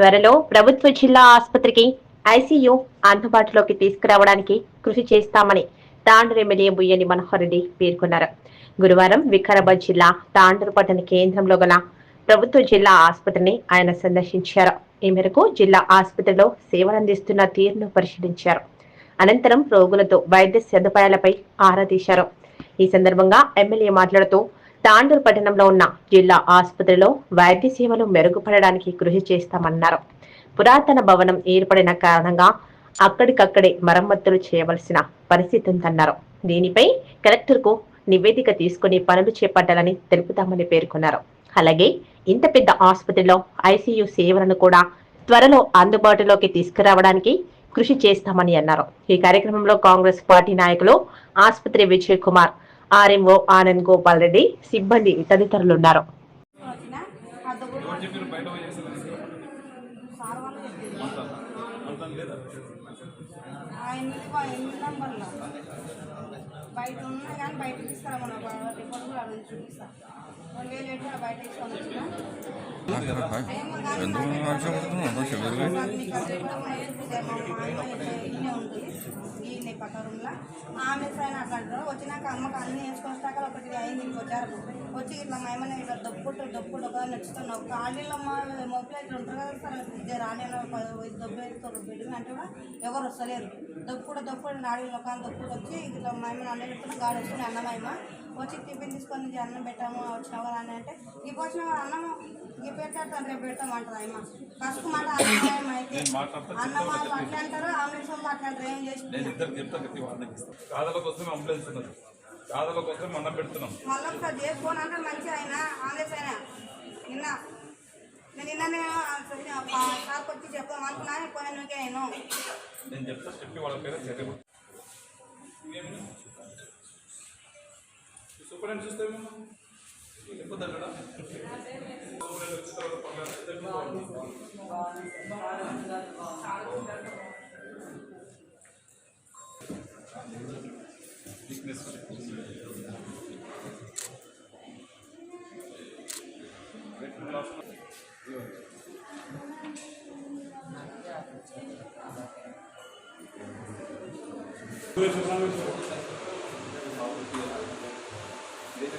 త్వరలో ప్రభుత్వ జిల్లా ఆసుపత్రికి ఐసీయూ అందుబాటులోకి తీసుకురావడానికి కృషి చేస్తామని తాండూరు ఎమ్మెల్యే బుయ్యని మనోహర్ రెడ్డి పేర్కొన్నారు. గురువారం వికారాబాద్ జిల్లా తాండూరు పట్టణ కేంద్రంలో గల ప్రభుత్వ జిల్లా ఆసుపత్రిని ఆయన సందర్శించారు. ఈ మేరకు జిల్లా ఆసుపత్రిలో సేవలందిస్తున్న తీరును పరిశీలించారు. అనంతరం రోగులతో వైద్య సదుపాయాలపై ఆరా తీశారు. ఈ సందర్భంగా ఎమ్మెల్యే మాట్లాడుతూ తాండూరు పట్టణంలో ఉన్న జిల్లా ఆసుపత్రిలో వైద్య సేవలు మెరుగుపడడానికి కృషి చేస్తామన్నారు. పురాతన భవనం ఏర్పడిన కారణంగా అక్కడికక్కడే మరమ్మతులు చేయవలసిన పరిస్థితి ఉందన్నారు. దీనిపై కలెక్టర్కు నివేదిక తీసుకుని పనులు చేపట్టాలని తెలుపుతామని పేర్కొన్నారు. అలాగే ఇంత పెద్ద ఆసుపత్రిలో ఐసీయూ సేవలను కూడా త్వరలో అందుబాటులోకి తీసుకురావడానికి కృషి చేస్తామని అన్నారు. ఈ కార్యక్రమంలో కాంగ్రెస్ పార్టీ నాయకులు ఆసుపత్రి విజయ్ కుమార్ ఆర్ఎంఓ ఆనంద్ గోపాల్ రెడ్డి సిబ్బంది తదితరులు ఉన్నారు బయట ఉన్నా కానీ బయట తీసుకురా మన రిపోర్ట్ కూడా ఎందుకు మంచిగా పడుతుంది అంత ఈ పక్క రూమ్లో ఆమె ఫ్రైన్ అట్లా అంటారు వచ్చినాక అమ్మకి అన్ని వేసుకొని వస్తాక ఒకటి అయింది వచ్చారు వచ్చి ఇట్లా మేమని ఇట్లా దొప్పుకుంటూ దొప్పుడు ఒక నచ్చుతున్నావు ఖాళీలో మా మొబైల్ ఇట్లా ఉంటారు కదా సార్ ఇద్దరు రాని దొబ్బు బిడ్డ అంటే కూడా ఎవరు వస్తలేరు దొప్పుడు దొప్పుడు నాడీలో కానీ దొప్పుడు వచ్చి ఇట్లా మేమని అన్నీ చెప్తున్నా గాడి వస్తుంది అన్నమేమ వచ్చి టిఫిన్ తీసుకొని "ఇది అన్నం పెట్టాము వచ్చినావు కదా అని అంటే ఇప్పుడు వచ్చిన అన్నం ఈ పెట్టాడు రేపు పెడతాం అంటారు అమ్మ కసుకు మాట అన్నం అయితే అన్నం వాళ్ళు అట్లా అంటారు ఆంబులెన్స్ వాళ్ళు అట్లా ఏం చేసి కాదల కోసం అంబులెన్స్ ఉన్నది. కాదల కోసం అన్నం పెడుతున్నాం. మళ్ళీ ఒకసారి చేసుకోని అంటే మంచిగా ఆయన ఆంబులెన్స్ అయినా. నిన్న నేను సార్కి వచ్చి చెప్తాం అనుకున్నాను నేను. చెప్పి వాళ్ళ పేరు చర్య సూపరింటెండెంట్ చూస్తే లేకపోతే అక్కడ?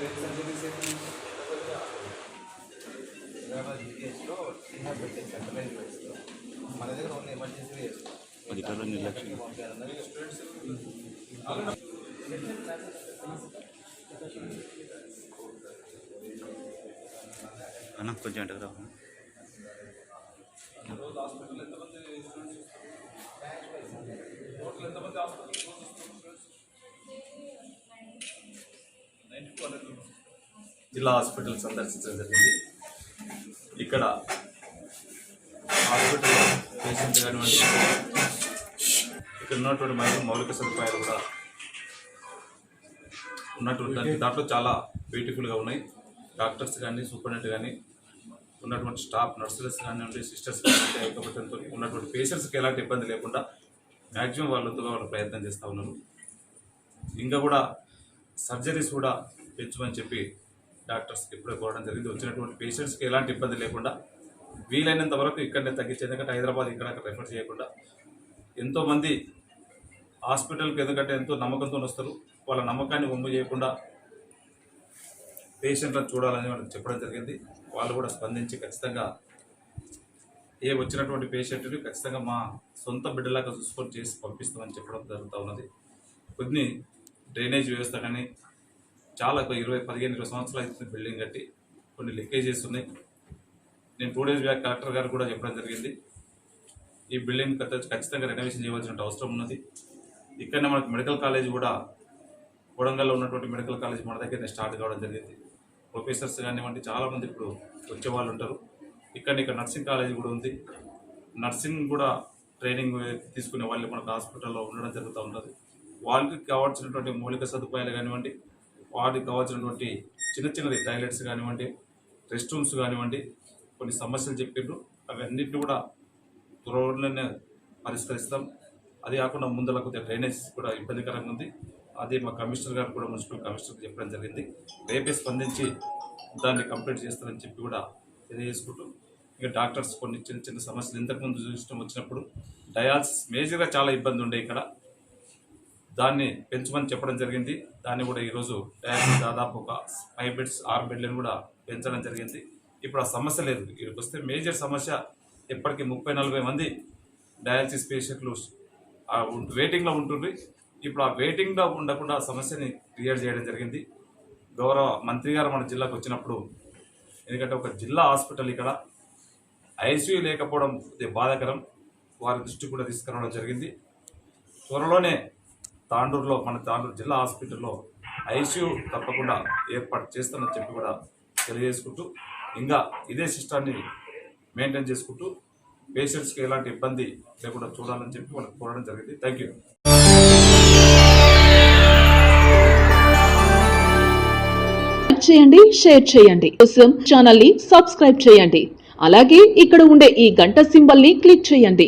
సూపరింటెండెంట్ వచ్చిన తర్వాత పక్కన వీక్నెస్ మన దగ్గర ఉన్న ఎమర్జెన్సీ చేస్తాం అధికారులు నిర్లక్ష్యం అన్న కొంచెం అంటే రావు? రోజు హాస్పిటల్ ఎంతమంది స్టూడెంట్స్? టోటల్ ఎంతమంది హాస్పిటల్ జిల్లా హాస్పిటల్ సందర్శించడం జరిగింది. ఇక్కడ హాస్పిటల్ పేషెంట్ కానివ్వండి ఇక్కడ ఉన్నటువంటి మనకు మౌలిక సదుపాయాలు కూడా ఉన్నటువంటి దానికి దాంట్లో చాలా బ్యూటిఫుల్గా ఉన్నాయి. డాక్టర్స్ కానీ సూపరింటెండెంట్ కానీ ఉన్నటువంటి స్టాఫ్ నర్సులెస్ కానివ్వండి సిస్టర్స్ కానివ్వండి ఉన్నటువంటి పేషెంట్స్కి ఎలాంటి ఇబ్బంది లేకుండా మ్యాక్సిమం వాళ్ళతో వాళ్ళు ప్రయత్నం చేస్తూ ఉన్నారు. ఇంకా కూడా సర్జరీస్ కూడా పెంచమని చెప్పి డాక్టర్స్కి ఇప్పుడే కోరడం జరిగింది. వచ్చినటువంటి పేషెంట్స్కి ఎలాంటి ఇబ్బంది లేకుండా వీలైనంత వరకు ఇక్కడనే తగ్గించి ఎందుకంటే హైదరాబాద్ ఇక్కడ రెఫర్ చేయకుండా ఎంతోమంది హాస్పిటల్కి ఎందుకంటే ఎంతో నమ్మకంతో వస్తారు. వాళ్ళ నమ్మకాన్ని ఒమ్ము చేయకుండా పేషెంట్లను చూడాలని వాళ్ళకి చెప్పడం జరిగింది. వాళ్ళు కూడా స్పందించి ఖచ్చితంగా ఏ వచ్చినటువంటి పేషెంట్ని ఖచ్చితంగా మా సొంత బిడ్డలాగా చూసుకొని చేసి పంపిస్తామని చెప్పడం జరుగుతూ ఉన్నది. కొన్ని డ్రైనేజ్ వ్యవస్థ కానీ చాలా ఒక ఇరవై పదిహేను ఇరవై సంవత్సరాలు అవుతుంది బిల్డింగ్ కట్టి కొన్ని లీకేజెస్ ఉన్నాయి. నేను టూ డేస్ బ్యాక్ కలెక్టర్ గారు కూడా చెప్పడం జరిగింది. ఈ బిల్డింగ్ ఖచ్చితంగా రెనోవేషన్ చేయవలసిన అవసరం ఉన్నది. ఇక్కడనే మనకు మెడికల్ కాలేజ్ కూడా కొడంగల్లో ఉన్నటువంటి మెడికల్ కాలేజ్ మన దగ్గరనే స్టార్ట్ కావడం జరిగింది. ప్రొఫెసర్స్ కానివ్వండి చాలామంది ఇప్పుడు వచ్చే వాళ్ళు ఉంటారు. ఇక్కడ ఇక్కడ నర్సింగ్ కాలేజ్ కూడా ఉంది. నర్సింగ్ కూడా ట్రైనింగ్ తీసుకునే వాళ్ళు మనకు హాస్పిటల్లో ఉండడం జరుగుతూ ఉంటుంది వాళ్ళకి కావాల్సినటువంటి మౌలిక సదుపాయాలు కానివ్వండి వాటికి కావాల్సినటువంటి చిన్న చిన్నది టాయిలెట్స్ కానివ్వండి రెస్ట్ రూమ్స్ కానివ్వండి కొన్ని సమస్యలు చెప్పిండ్రు అవన్నిటిని కూడా త్వరలోనే పరిష్కరిస్తాం. అది కాకుండా ముందర కొద్దిగా డ్రైనేజ్ కూడా ఇబ్బందికరంగా ఉంది. అది మా కమిషనర్ గారు కూడా మున్సిపల్ కమిషనర్ చెప్పడం జరిగింది. రేపే స్పందించి దాన్ని కంప్లీట్ చేస్తారని చెప్పి కూడా తెలియజేసుకుంటూ ఇక డాక్టర్స్ కొన్ని చిన్న చిన్న సమస్యలు ఇంతకుముందు చూసిన వచ్చినప్పుడు డయాలసిస్ మేజర్గా చాలా ఇబ్బంది ఉండే ఇక్కడ. దాన్ని పెంచమని చెప్పడం జరిగింది. దాన్ని కూడా ఈరోజు దాదాపు ఒక ఫైవ్ బెడ్స్ ఆరు బెడ్లను కూడా పెంచడం జరిగింది. ఇప్పుడు ఆ సమస్య లేదు. ఇక్కడికి వస్తే మేజర్ సమస్య ఎప్పటికీ ముప్పై నలభై మంది డయాలసిస్ పేషెంట్లు వెయిటింగ్లో ఉంటుండ్రి. ఇప్పుడు ఆ వెయిటింగ్లో ఉండకుండా సమస్యని క్లియర్ చేయడం జరిగింది. గౌరవ మంత్రి గారు మన జిల్లాకు వచ్చినప్పుడు ఎందుకంటే ఒక జిల్లా హాస్పిటల్ ఇక్కడ ఐసీయూ లేకపోవడం బాధాకరం. వారి దృష్టి కూడా తీసుకురావడం జరిగింది. త్వరలోనే తాండూరులో మన తాండూరు జిల్లా హాస్పిటల్లో ఐసీయూ తప్పకుండా ఏర్పాటు చేస్తానని చెప్పి కూడా తెలియజేసుకుంటూ ఇంకా ఇదే సిస్టాన్ని మెయింటైన్ చేసుకుంటూ పేషెంట్స్కి ఎలాంటి ఇబ్బంది లేకుండా చూడాలని చెప్పి మనకు కోరడం జరిగింది. Thank you. చేయండి షేర్ చేయండి. కోసం ఛానల్ని సబ్స్క్రైబ్ చేయండి. అలాగే ఇక్కడ ఉండే ఈ గంట సింబల్ని క్లిక్ చేయండి.